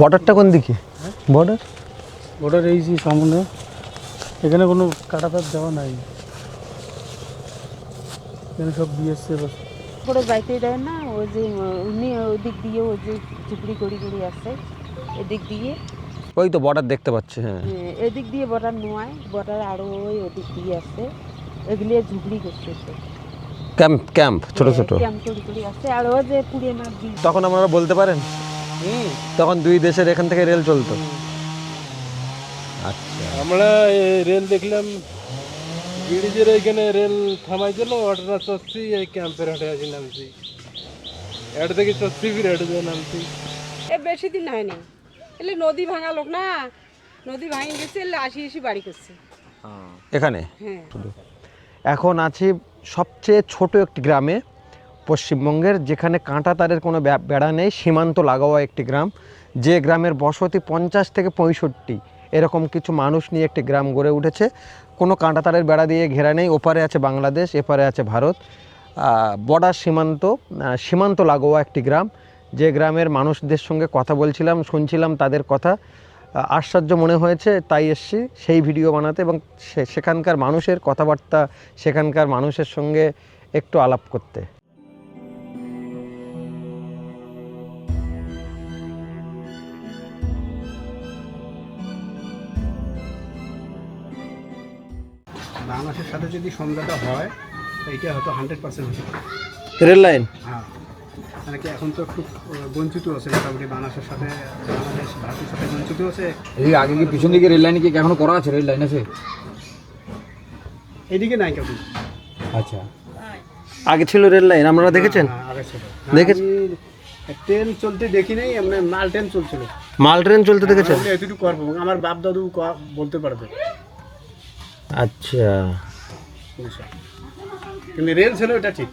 বর্ডারটা কোন দিকে? বর্ডার বর্ডার এই যে সামনে। এখানে কোনো কাটাতার দেওয়া নাই। এখানে সব বিএসএফ আছে করে যাইতে দেয় না ওই যে উনি ওদিক দিয়ে ওই যে ঝুপড়ি করি করি আছে এদিক দিয়ে। ওই তো বর্ডার দেখতে পাচ্ছি হ্যাঁ। এদিক দিয়ে বর্ডার নোয়ায় বর্ডার আরও ওই ওদিক দিয়ে আছে এগুলি ঝুপড়ি করছে ক্যাম্প ক্যাম্প ছোট ছোট। ক্যাম্প আছে আর ওই যে পুড়িয়ে বীজ তখন আপনারা বলতে পারেন? তখন দুই দেশের এখান থেকে রেল চলতো। আচ্ছা। আমরা রেল দেখলাম ব্রিজের এইখানে রেল থামাই দিল অটোটা চড়ছি এই ক্যাম্পের হাটে আসি নামছি। এড থেকে চড়ছি ফির এড দিয়ে নামছি। এ বেশি দিন হয়নি। এলে নদী ভাঙা লোক না নদী ভাঙি গেছে এলে আসি এসে বাড়ি করছে। এখানে? হ্যাঁ। এখন আছি সবচেয়ে ছোট একটি গ্রামে। পশ্চিমবঙ্গের, যেখানে কাঁটা তারের কোনো বেড়া নেই, সীমান্ত লাগাওয়া একটি গ্রাম। যে গ্রামের বসতি পঞ্চাশ থেকে পঁয়ষট্টি, এরকম কিছু মানুষ নিয়ে একটি গ্রাম গড়ে উঠেছে। কোনো কাঁটা তারের বেড়া দিয়ে ঘেরা নেই। ওপারে আছে বাংলাদেশ, এপারে আছে ভারত। বর্ডার সীমান্ত সীমান্ত লাগোয়া একটি গ্রাম। যে গ্রামের মানুষদের সঙ্গে কথা বলছিলাম, শুনছিলাম তাদের কথা আশ্চর্য মনে হয়েছে, তাই এসছি সেই ভিডিও বানাতে এবং সেখানকার মানুষের কথাবার্তা, সেখানকার মানুষের সঙ্গে একটু আলাপ করতে। বাংলাদেশের সাথে যদি সমঝোতা হয় তো এটা হয়তো হান্ড্রেড পার্সেন্ট হতে পারে। Rail line? হ্যাঁ। মানে কি এখন তো একটু বঞ্চিত আছে মোটামুটি বাংলাদেশের সাথে বাংলাদেশ ভারতের সাথে বঞ্চিত আছে। এই আগে কি পিছন দিকে রেল লাইনে কি এখনও করা আছে রেল লাইন আছে? এদিকে নাই কেউ। আচ্ছা। আগে ছিল রেল লাইন আপনারা দেখেছেন? হ্যাঁ, আগে ছিল। দেখেছ- আমি ট্রেন চলতে দেখি নাই এমনি মাল ট্রেন চলছিল। মাল ট্রেন চলতে দেখেছেন? আমি এতটুকু করব। আমার বাপ দাদু ক- বলতে পারবে। আচ্ছা। কিন্তু রেল ছিল এটা ঠিক।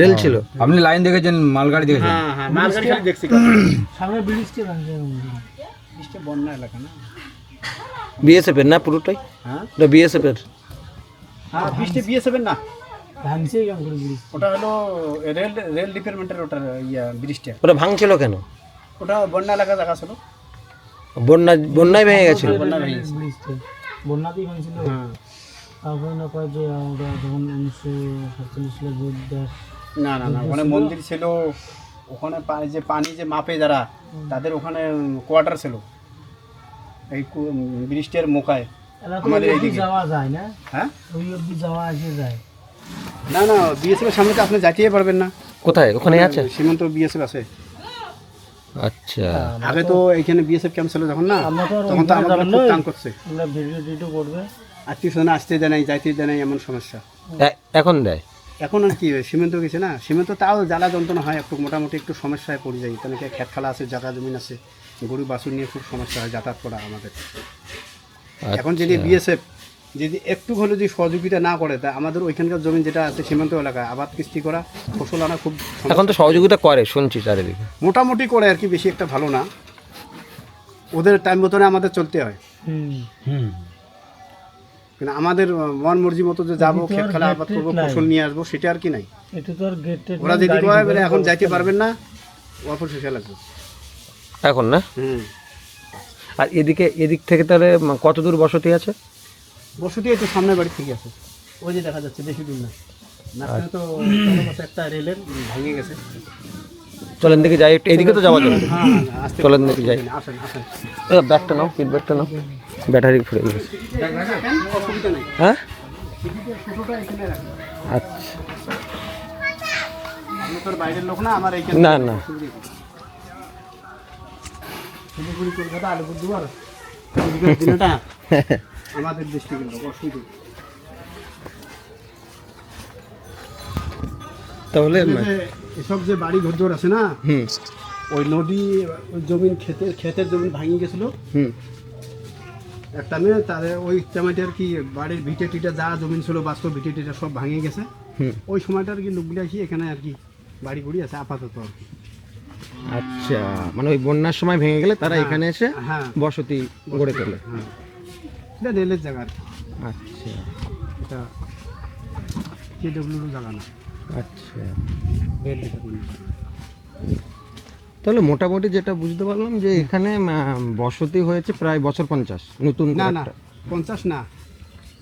রেল ছিল? আপনি লাইন দেখেছেন মালগাড়ি দেখেছেন? হ্যাঁ হ্যাঁ মালগাড়ি দেখছি। সামনে ব্রিজকে ভাঙছে। বৃষ্টি বন্যা এলাকা না? বিএসএফ এর না পুরোটাই? হ্যাঁ। ওটা বিএসএফ এর? হ্যাঁ বৃষ্টি বিয়ে না? ভাঙছে কেমন করে ব্রিজ ওটা হলো রেল রেল ডিপার্টমেন্টের ওটা ইয়া ব্রিজটা ওটা ভাঙছিল কেন? ওটা বন্যা এলাকা দেখা ছিল বন্যা বন্যায় ভেঙে গেছিল। বন্যা ভেঙে গেছে। বন্যাতেই ভাঙছিল। হ্যাঁ। তারপরে না কয় যে আমরা যখন উনিশশো সাতচল্লিশ সালে ভোট না না না ওখানে মন্দির ছিল ওখানে পা- যে পানি যে মাপে যারা তাদের ওখানে কোয়ার্টার ছিল। এই ব্রিজটার মোকায় আমাদের এইদিকে। যাওয়া যায় না? হ্যাঁ? ওই অব্দি যাওয়া আসে যায়। না না বিএসএফ এর সামনে তো আপনি যাইতেই পারবেন না। কোথায়? ওখানে আছে? সীমান্ত বিএসএফ আছে। আচ্ছা। আগে তো এখানে বিএসএফ ক্যাম্প ছিল যখন না তখন তো আমাদের খুব। টান করছে। আমরা ভিডিও টিডিও করবে। আত্মীয় স্বজন আসতে দেয় নাই যাইতে দেয় নাই এমন সমস্যা। এখন দেয়? এখন আর কি সীমান্ত গেছে না। সীমান্ত তাও জ্বালা যন্ত্রণা হয় একটু মোটামুটি একটু সমস্যায় পড়ে যায়। কেন কি খালা আছে জায়গা জমিন আছে গরু বাছুর নিয়ে খুব সমস্যা হয় যাতায়াত করা আমাদের। এখন যদি বিএসএফ যদি একটু হলেও যদি সহযোগিতা না করে তা আমাদের ওইখানকার জমি যেটা আছে সীমান্ত এলাকায় আবাদ কিস্তি করা ফসল আনা খুব এখন তো সহযোগিতা করে শুনছি চারিদিকে। মোটামুটি করে আর কি বেশি একটা ভালো না। ওদের টাইম মতনে আমাদের চলতে হয়। হুম। কিন্তু আমাদের মন মর্জি মতো যে যাব খেত খালা আবাদ করব। ফসল নিয়ে আসব সেটা আর কি নাই। এটা তো আর গেট টেট ওরা যদি কয় বলে এখন যাইতে পারবেন না অল্প শেষে লাগবে। এখন না? হুম। আর এদিকে এদিক থেকে তাহলে কত দূর বসতি আছে? বসতি একটু সামনের বাড়ি থেকে আছে ওই যে দেখা যাচ্ছে বেশি দূর না। মাঝখানে তো একটা রেলের ভেঙে গেছে। চলেন দেখে যাই একটু এদিকে তো যাওয়া যাবে হ্যাঁ হ্যাঁ, আসতে চলেন দেখে যাই। আসেন আসেন। ব্যাগটা নাও কিট ব্যাগটা নাও। ব্যাটারি ফুরে গেছে। রাখেন, অসুবিধা নেই। হ্যাঁ? ছোটোটা এখানে রাখেন। আচ্ছা। না না কলকাতা আলিপুরদুয়ার দিনটা। আমাদের ডিস্ট্রিক্টের লোক অসুবিধা। তাহলে এসব যে বাড়ি ঘর আছে না ওই নদী জমিন ক্ষেতের ক্ষেতের জমিন ভাঙি গেছিল। একটা মেয়ে তাদের ওই কি বাড়ির ভিটে টিটে যা জমিন ছিল বাস্তব ভিটে টিটে সব ভাঙে গেছে। হুম। ওই সময়টা আর কি লোকগুলো আসি এখানে আর কি বাড়ি বুড়ি আছে আপাতত আর কি। আচ্ছা মানে ওই বন্যার সময় ভেঙে গেলে তারা এখানে এসে হ্যাঁ। বসতি গড়ে তোলে। হ্যাঁ। এটা রেলের জায়গা আর আচ্ছা। এটা কেডব্লিউর জায়গা না। আচ্ছা। রেল তাহলে মোটামুটি যেটা বুঝতে পারলাম যে এখানে বসতি হয়েছে প্রায় বছর পঞ্চাশ নতুন না না পঞ্চাশ না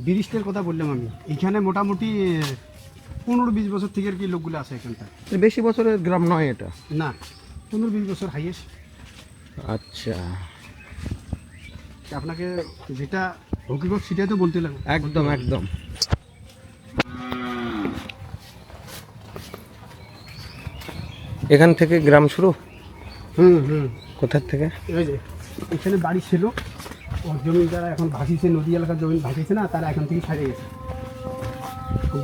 বিরিশটের কথা বললাম আমি। এখানে মোটামুটি পনেরো বিশ বছর থেকে কি লোকগুলো আছে এখানটায় বেশি বছরের গ্রাম নয় এটা? না পনেরো বিশ বছর হাইয়েস্ট আচ্ছা। আপনাকে যেটা হকিগত সেটাই তো বলতে লাগবে একদম একদম। এখান থেকে গ্রাম শুরু? হুম হুম। কোথার থেকে? এই যে এখানে বাড়ি ছিল। ওর জমি যারা এখন ভাসিয়েছে নদী এলাকার জমি ভাসিয়েছে না তারা এখান থেকে ছাড়িয়ে গেছে।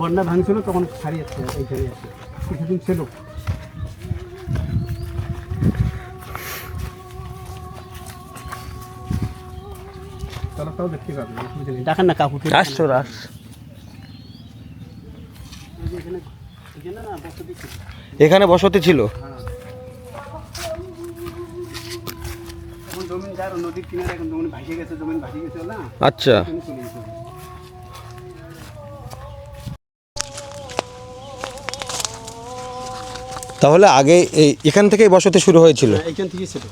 বন্যা ভাঙছিল তখন ছাড়িয়েছে এইখানে আছে কিছুদিন ছিল। তলাটাও দেখতে পাবেন অসুবিধা নেই দেখেন না কাকুকে। আসছো রাস এখানে এখানে বসতি ছিল। আচ্ছা। তাহলে আগে এই এখান থেকেই বসতি শুরু হয়েছিল? ছিল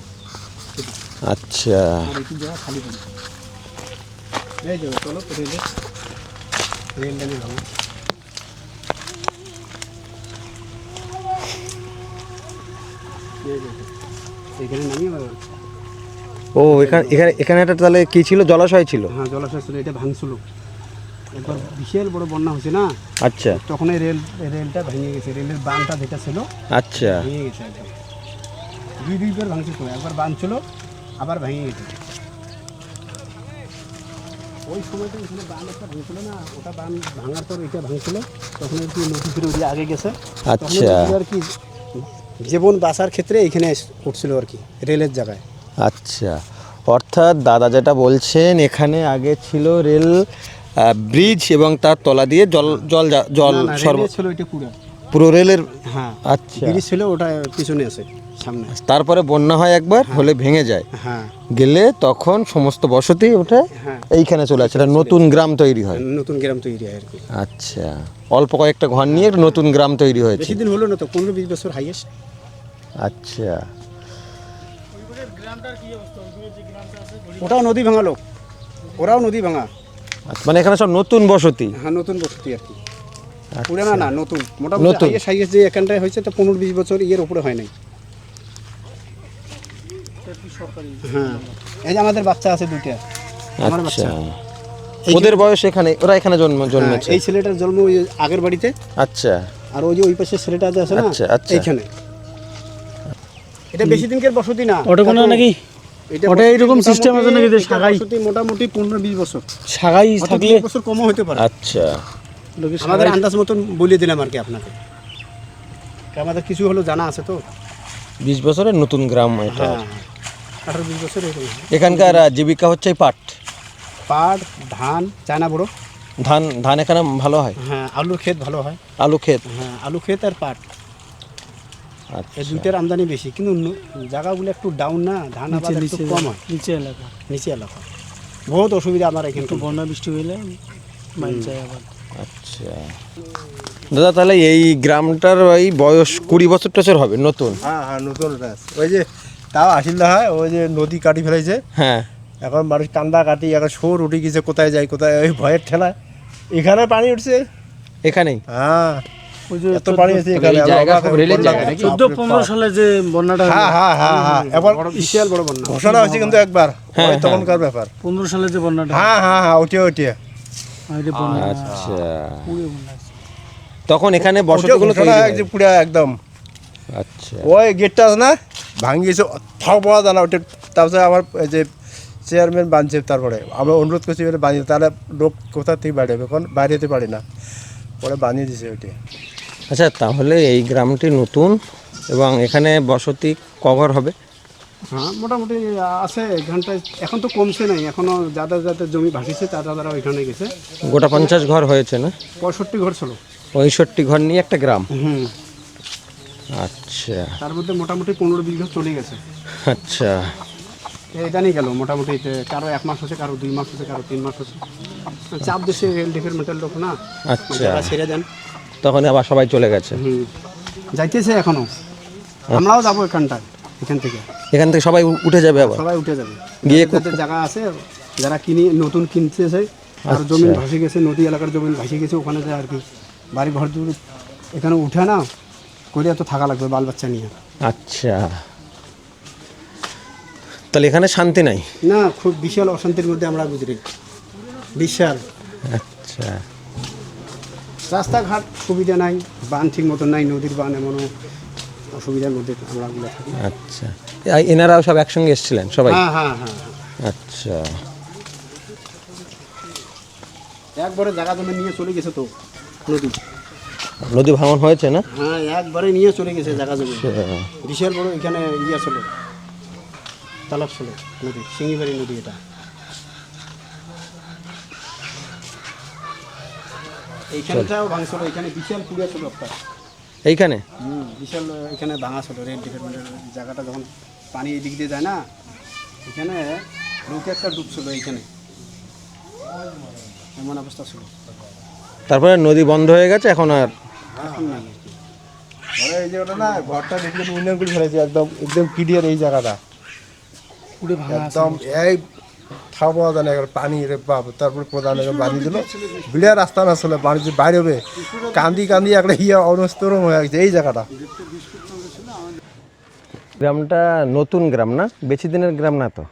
আচ্ছা। এই যে চলো রেলে রেল লাইনে যাব এখানে নামিয়ে ও এখানে এখানে এখানে একটা তাহলে কি ছিল? জলাশয় ছিল? হ্যাঁ জলাশয় ছিল এটা ভাঙছিল। একবার বিশাল বড় বন্যা হয়েছে না? আচ্ছা। তখন এই রেল রেলটা ভেঙে গেছে। রেলের বানটা যেটা ছিল আচ্ছা। ভেঙে গেছে একদম। দুই দুইবার ভাঙছে তো। একবার বান ছিল আবার ভেঙে গেছে। ওই সময়টা এখানে বান একটা ভাঙছিল না ওটা বান ভাঙার পর এটা ভাঙছিল তখন আর কি নদী ফিরে ওদিকে আগে গেছে। আচ্ছা। আর কি জীবন বাঁচার ক্ষেত্রে এখানে উঠছিল আর কি রেলের জায়গায়। আচ্ছা। অর্থাৎ দাদা যেটা বলছেন এখানে আগে ছিল রেল ব্রিজ এবং তার তলা দিয়ে জল জল জল সর্ব ছিল এটা পুরো। পুরো রেলের হ্যাঁ আচ্ছা। ব্রিজ ছিল ওটা পিছনে আছে। সামনে। তারপরে বন্যা হয় একবার হলে ভেঙে যায়। হ্যাঁ। গেলে তখন সমস্ত বসতি উঠে হ্যাঁ। এইখানে চলে আসে এটা নতুন গ্রাম তৈরি হয়। নতুন গ্রাম তৈরি হয় আর কি। আচ্ছা অল্প কয়েকটা ঘর নিয়ে একটা নতুন গ্রাম তৈরি হয়েছে। বেশি দিন হলো না তো পনেরো বিশ বছর হাইয়েস্ট আচ্ছা। ওটাও নদী ভাঙা লোক। ওরাও নদী ভাঙা। আচ্ছা, মানে এখানে সব নতুন বসতি? হ্যাঁ নতুন বসতি আর কি। পুরানা না নতুন। মোটামুটি। হাইয়েস্ট হাইয়েস্ট যে এখানটায় হয়েছে তো পনেরো বিশ বছর ইয়ের উপরে হয় নাই। হ্যাঁ। এই যে আমাদের বাচ্চা আছে দুইটা। আমার আচ্ছা। বাচ্চা। ওদের বয়স এখানে ওরা এখানে জন্ম হ্যাঁ, জন্মেছে? এই ছেলেটার জন্ম ওই আগের বাড়িতে। আচ্ছা। আর ওই যে ওই পাশে ছেলেটা আছে না? আচ্ছা, আচ্ছা। এইখানে। এটা বেশি দিনকার বসতি না। ওটা কোনো নাকি? ওটা মোটামুটি- system আছে নাকি যে শাখায়? মোটামুটি পনেরো বিশ বছর। সাগাই থাকলে বছর কমও হতে পারে। আচ্ছা। আমাদের আন্দাজ মতন বলে দিলাম আর কি আপনাকে। আমাদের কিছু হলো জানা আছে তো। বিশ বছরের নতুন গ্রাম এটা। হ্যাঁ। আঠারো বিশ বছর এরকম এখানকার জীবিকা হচ্ছে পাট। পাট ধান চায়না বড়ো। ধান ধান এখানে ভালো হয়? হ্যাঁ আলুর ক্ষেত ভালো হয়। আলু ক্ষেত? হ্যাঁ আলু ক্ষেত আর পাট। এই আচ্ছা দুইটার আমদানি বেশি কিন্তু জায়গাগুলো একটু ডাউন না ধান আবাদ নিচে একটু কম হয়। নিচে এলাকা। নিচে এলাকা। বহুত অসুবিধা আমার এখানে। একটু বন্যা বৃষ্টি হইলে মাইন যায় আবার। আচ্ছা। দাদা তাহলে এই গ্রামটার ওই বয়স কুড়ি বছর টছর হবে নতুন? হ্যাঁ হ্যাঁ নতুন ওই যে তাও আসিল হয় ওই যে নদী কাটি ফেলেছে। হ্যাঁ। এখন মানুষ কান্দা কাটি এখন সোর উঠে গেছে কোথায় যায় কোথায় ওই ভয়ের ঠেলায় এখানে পানি উঠছে? এখানেই? হ্যাঁ। হ্যাঁ হ্যাঁ হ্যাঁ হ্যাঁ ঘোষণা হয়েছে কিন্তু একবার হ্যাঁ, তখনকার ব্যাপার। পনেরো সালে যে বন্যাটা। হ্যাঁ হ্যাঁ হ্যাঁ ওটিয়ে ওটিয়ে আচ্ছা। তখন এখানে বসতিগুলো পুরা একদম। আচ্ছা। ওই গেটটা আছে না? ভাঙি গেছে থাও পাওয়া যায় না ওটা তারপরে আমার এই যে চেয়ারম্যান বানছে তারপরে। আমরা অনুরোধ করছি এবারে বানিয়ে তাহলে লোক কোথা থেকে বাইরে হবে? এখন বাইরে যেতে পারি না। পরে বানিয়ে দিছে ওটি আচ্ছা তাহলে এই গ্রামটি নতুন এবং এখানে বসতি কভার হবে? হ্যাঁ মোটামুটি আছে এখানটায় এখন তো কমছে নাই এখনও যাদের যাদের জমি ভাসিছে তারা তারা ওইখানে গেছে। গোটা পঞ্চাশ ঘর হয়েছে না? পঁয়ষট্টি ঘর ছিল। পঁয়ষট্টি ঘর নিয়ে একটা গ্রাম। হুম। আচ্ছা। তার মধ্যে মোটামুটি পনেরো বিঘা চলে গেছে। আচ্ছা। এটা নিয়ে গেল মোটামুটি কারও এক মাস হচ্ছে কারও দুই মাস হচ্ছে কারও তিন মাস হচ্ছে। চাপ দেশে রেল ডিপার্টমেন্টের লোক না? আচ্ছা। ছেড়ে দেন। তখন আবার সবাই চলে গেছে। হুম। যাইতেছে এখনও। আমরাও যাব এখানটায় এখান থেকে। এখান থেকে সবাই উঠে যাবে আবার? সবাই উঠে যাবে। গিয়ে যাদের জায়গা আছে যারা কিনে নতুন কিনতেছে আর জমিন ভাসে গেছে নদী এলাকার জমিন ভাসে গেছে ওখানে যায় আর কি। বাড়ি ঘর দূর এখানে উঠে না করে তো থাকা লাগবে বাল বাচ্চা নিয়ে। আচ্ছা। তাহলে এখানে শান্তি নাই? না খুব বিশাল অশান্তির মধ্যে আমরা গুজরি বিশাল। আচ্ছা। রাস্তাঘাট সুবিধা নাই বান ঠিক মতো নাই নদীর বান এমনও অসুবিধার মধ্যে আমরা গুলো থাকি। আচ্ছা। এনারাও সব একসঙ্গে এসেছিলেন সবাই? হ্যাঁ হ্যাঁ হ্যাঁ হ্যাঁ। আচ্ছা। একবারে জায়গা জমি নিয়ে চলে গেছে তো নদী। নদী ভাঙন হয়েছে না? হ্যাঁ একবারে নিয়ে চলে গেছে জায়গা জমি। আচ্ছা। বিশাল বড় এখানে ইয়ে ছিল তালাব ছিল নদী সিঙ্গিবাড়ি নদী এটা। এইখানটাও ভাঙছিল এখানে বিশাল পুড়ে ছিল একটা। এইখানে? হুম, বিশাল এখানে ভাঙা ছিল রেড ডিপার্টমেন্টের জায়গাটা যখন পানি এদিক দিয়ে যায় না এখানে লোক একটা ডুবছিল এইখানে। এমন অবস্থা ছিল। তারপরে নদী বন্ধ হয়ে গেছে এখন আর এখন নাই আর কি। এই জায়গাটা না ঘরটা দেখলে উন্নয়ন করে ফেলেছে একদম একদম ক্লিয়ার এই জায়গাটা। পুরো ভাঙা একদম এই থাকা পাওয়া যায় না পানি রে বাপ তারপর প্রধান দিল। রাস্তা না বাড়ি বাইরে হবে। কান্দি কান্দি একটা ইয়ে অনস্তরম হয়ে গেছে এই জায়গাটা। গ্রামটা নতুন গ্রাম না? বেশি দিনের গ্রাম না তো?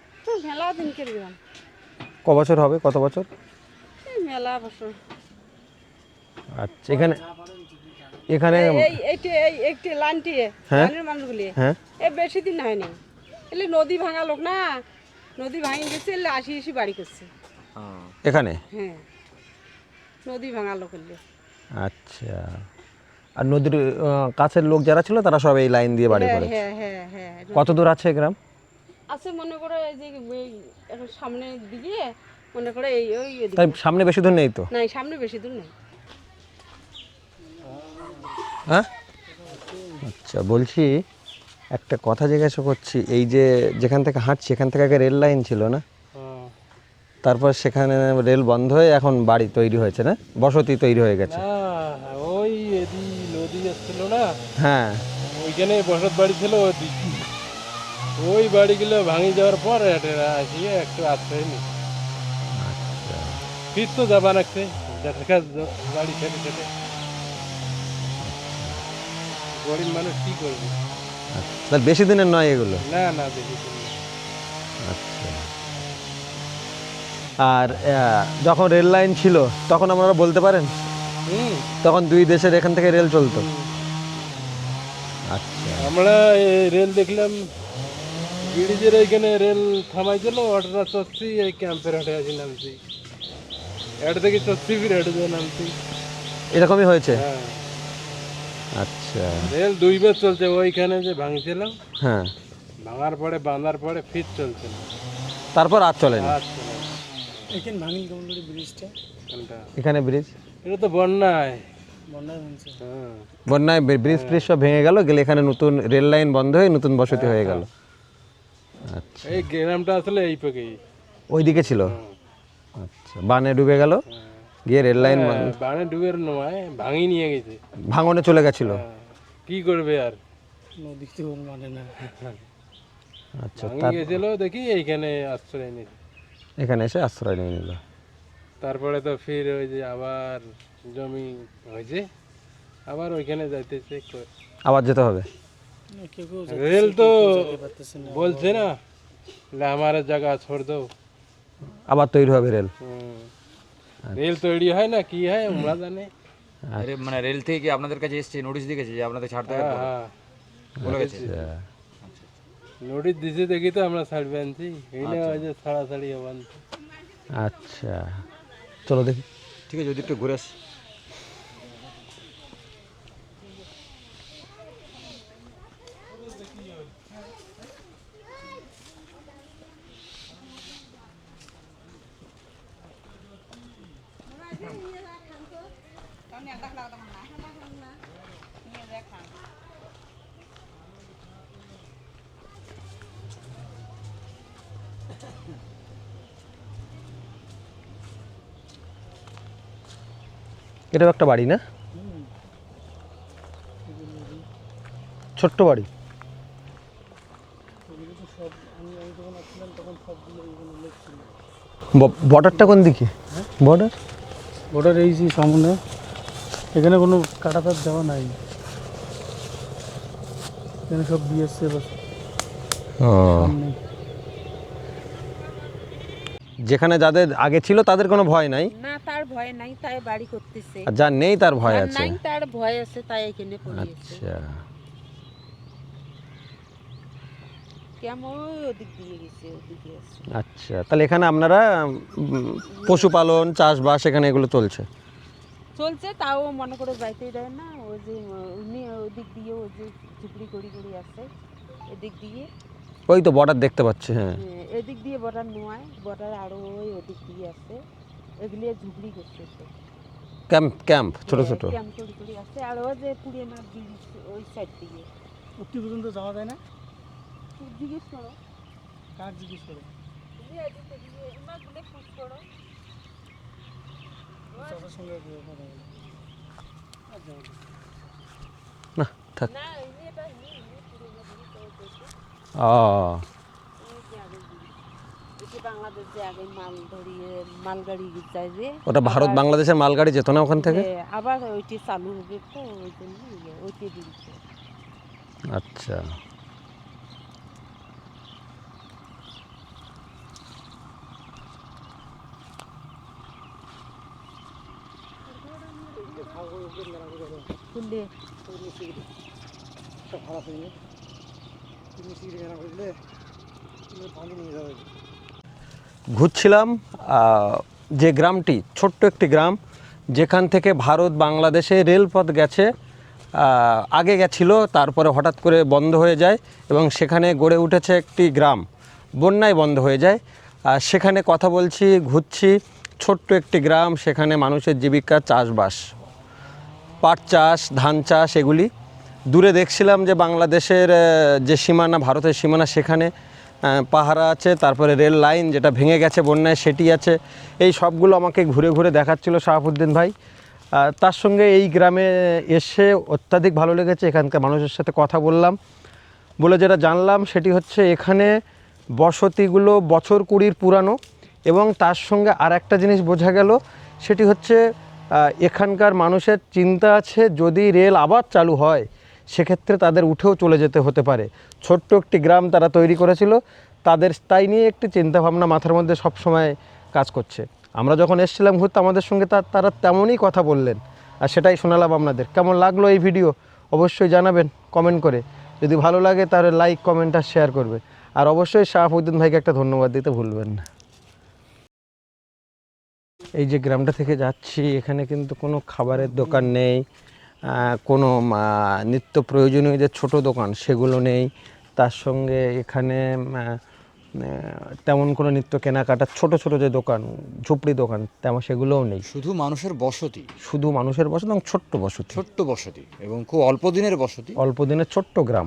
ক বছর হবে? কত বছর? মেলা বছর। আচ্ছা এখানে এখানে এই এইটি এই একটি লাইনটি হ্যাঁ? লাইনের মানুষগুলি। হ্যাঁ? এ বেশি দিন হয়নি। এলে নদী ভাঙা লোক না নদী ভাঙি গেছে এলে আসি এসি বাড়ি করছে। এখানে? হ্যাঁ। নদী ভাঙা লোক এলে। আচ্ছা। আর নদীর কাছের লোক যারা ছিল তারা সব এই লাইন দিয়ে বাড়ি হ্যাঁ করেছে? হ্যাঁ হ্যাঁ হ্যাঁ কত দূর আছে গ্রাম? আছে মনে করে এই যে এখন সামনের দিকে মনে করে এই ওই তাই সামনে বেশি দূর নেই তো? নাই সামনে বেশি দূর নেই। হ্যাঁ? আচ্ছা বলছি একটা কথা জিজ্ঞাসা করছি এই যে যেখান থেকে হাঁটছি এখান থেকে আগে রেল লাইন ছিল না? হ্যাঁ। তারপর সেখানে রেল বন্ধ হয়ে এখন বাড়ি তৈরি হয়েছে না? বসতি তৈরি হয়ে গেছে। ওই এদি নদী আসছিল না? হ্যাঁ। ওইখানে বসত বাড়ি ছিল ওই বাড়িগুলো ভাঙি যাওয়ার পর আসিয়ে একটু আশ্রয় নি ফির তো যাবা লাগছে যার বাড়ি ছেড়ে ছেড়ে। গরিব মানুষ কি করবে? আচ্ছা, তাহলে বেশি দিনের নয় এগুলো? না না বেশি দিন আচ্ছা। আর যখন রেল লাইন ছিল তখন আপনারা বলতে পারেন? তখন দুই দেশের এখান থেকে রেল চলতো? আচ্ছা। আমরা এই রেল দেখলাম ব্রিজের এইখানে রেল থামাইছিল ওটা চড়ছি এই ক্যাম্পের হাটে আছি নামছি। এট থেকে চড়ছি ফির হেঁটে নামছি। এরকমই হয়েছে? হ্যাঁ। আচ্ছা। রেল দুইবার চলছে ওইখানে যে ভাঙছিলাম হ্যাঁ। ভাঙার পরে বাঁধার পরে ফির চলছে তারপর আর চলেনি আর চলে না। এখানে ভাঙিল কেমন করে ব্রিজটা? কোনটা? এখানে ব্রিজ? এটা তো বন্যায়। বন্যায় ভাঙছে। হ্যাঁ। বন্যায় ব্রি- ব্রিজ ফ্রিজ সব ভেঙে গেল গেলে এখানে নতুন রেল লাইন বন্ধ হয়ে নতুন বসতি হয়ে গেল। আচ্ছা। এই গ্রামটা আসলে এই পেকেই ওইদিকে ছিল? আচ্ছা। বানে ডুবে গেল? গিয়ে রেল লাইন বন্ধ বানে ডুবের নয় ভাঙি নিয়ে গেছে। ভাঙনে চলে গেছিল? হ্যাঁ। কি করবে আর? নদীতে ওর মানে না। আচ্ছা ভাঙি গেছিল দেখি এইখানে আশ্রয় নিয়েছে এখানে এসে আশ্রয় নিয়ে নিল। তারপরে তো ফির ওই যে আবার জমি হয়েছে আবার ওইখানে যাইতেছে। ক- আবার যেতে হবে? রেল তো বলছে না আমার জায়গা ছোড় দাও। আবার তৈরি হবে রেল? হুম। রেল তৈরি হয় না কি হয় আমরা জানি। আরে মানে রেল থেকে কি আপনাদের কাছে এসছে নোটিশ দিয়ে গেছে যে আপনাদের ছাড়তে হবে। হ্যাঁ। বলে গেছে। নোটিশ দিছে দেখি তো আমরা ছাড়বে আনছি। এই না ওই যে ছাড়াছাড়ি হবে। আচ্ছা। চলো দেখি। ঠিক আছে যদি একটু ঘুরে আসি। এটাও একটা বাড়ি না? ছোট্ট বাড়ি? বর্ডারটা কোন দিকে? বর্ডার বর্ডার এই যে সামনে। এখানে কোনো কাটা কাটাতার দেওয়া নাই। এখানে সব বিএসএ এবার সামনে। যেখানে যাদের আগে ছিল তাদের কোনো ভয় নাই? না তার ভয় নাই তাই বাড়ি করতেছে। আর যার নেই তার ভয় আছে? নাই তার ভয় আছে তাই এখানে পড়িয়েছে আচ্ছা। কেমন ওদিক দিয়ে আছে। আচ্ছা তাহলে এখানে আপনারা পশুপালন চাষবাস এখানে এগুলো চলছে? চলছে তাও মনে করে যাইতেই দেয় না ওই যে উনি ওদিক দিয়ে ওই যে ঝুপড়ি করি করি আছে এদিক দিয়ে। ওই তো বর্ডার দেখতে পাচ্ছি হ্যাঁ। এদিক দিয়ে বর্ডার নয় বর্ডার আরও ওই ওদিক দিয়ে আছে। এগুলি ঝুপড়ি করতেছে ক্যাম্প ক্যাম্প ছোট ছোট। ক্যাম্প করি করি আছে। আর ওই যে পুরিয়ানা ব্রিজ ওই সাইড দিয়ে। অতি পর্যন্ত যাওয়া যায় না? তুই জিজ্ঞেস করো। কার জিজ্ঞেস করে? না। থাক। ও। ওটা ভারত বাংলাদেশের মালগাড়ি যেত না ওখান থেকে? আবার ওইটি চালু হবে তো ওই জন্য ওইটি দিচ্ছে আচ্ছা খুললে ঘুরছিলাম যে গ্রামটি, ছোট্ট একটি গ্রাম, যেখান থেকে ভারত বাংলাদেশে রেলপথ গেছে আগে গেছিল, তারপরে হঠাৎ করে বন্ধ হয়ে যায় এবং সেখানে গড়ে উঠেছে একটি গ্রাম। বন্যায় বন্ধ হয়ে যায়। সেখানে কথা বলছি, ঘুরছি, ছোট্ট একটি গ্রাম, সেখানে মানুষের জীবিকা, চাষবাস। পাট চাষ, ধান চাষ, এগুলি। দূরে দেখছিলাম যে বাংলাদেশের যে সীমানা, ভারতের সীমানা সেখানে পাহারা আছে, তারপরে রেল লাইন যেটা ভেঙে গেছে বন্যায়, সেটি আছে। এই সবগুলো আমাকে ঘুরে ঘুরে দেখাচ্ছিল শাহাবুদ্দিন ভাই। তার সঙ্গে এই গ্রামে এসে অত্যাধিক ভালো লেগেছে, এখানকার মানুষের সাথে কথা বললাম। বলে যেটা জানলাম, সেটি হচ্ছে এখানে বসতিগুলো বছর কুড়ির পুরানো এবং তার সঙ্গে আর একটা জিনিস বোঝা গেল, সেটি হচ্ছে এখানকার মানুষের চিন্তা আছে, যদি রেল আবার চালু হয় সেক্ষেত্রে তাদের উঠেও চলে যেতে হতে পারে। ছোট্ট একটি গ্রাম তারা তৈরি করেছিল, তাদের তাই নিয়ে একটি চিন্তাভাবনা মাথার মধ্যে সবসময় কাজ করছে। আমরা যখন এসেছিলাম ঘুরতে, আমাদের সঙ্গে তারা তেমনই কথা বললেন। আর সেটাই শোনালাম আপনাদের। কেমন লাগল এই ভিডিও? অবশ্যই জানাবেন কমেন্ট করে। যদি ভালো লাগে তাহলে লাইক, কমেন্ট আর শেয়ার করবে। আর অবশ্যই শাহাবুদ্দিন ভাইকে একটা ধন্যবাদ দিতে ভুলবেন না। এই যে গ্রামটা থেকে যাচ্ছি, এখানে কিন্তু কোনো খাবারের দোকান নেই। কোনো নিত্য প্রয়োজনীয় যে ছোট দোকান সেগুলো নেই। তার সঙ্গে এখানে তেমন কোনো নিত্য কেনাকাটার ছোট ছোট যে দোকান ঝুপড়ি দোকান তেমন সেগুলোও নেই। শুধু মানুষের বসতি? শুধু মানুষের বসতি এবং ছোট্ট বসতি। ছোট্ট বসতি এবং খুব অল্প দিনের বসতি? অল্প দিনের ছোট্ট গ্রাম।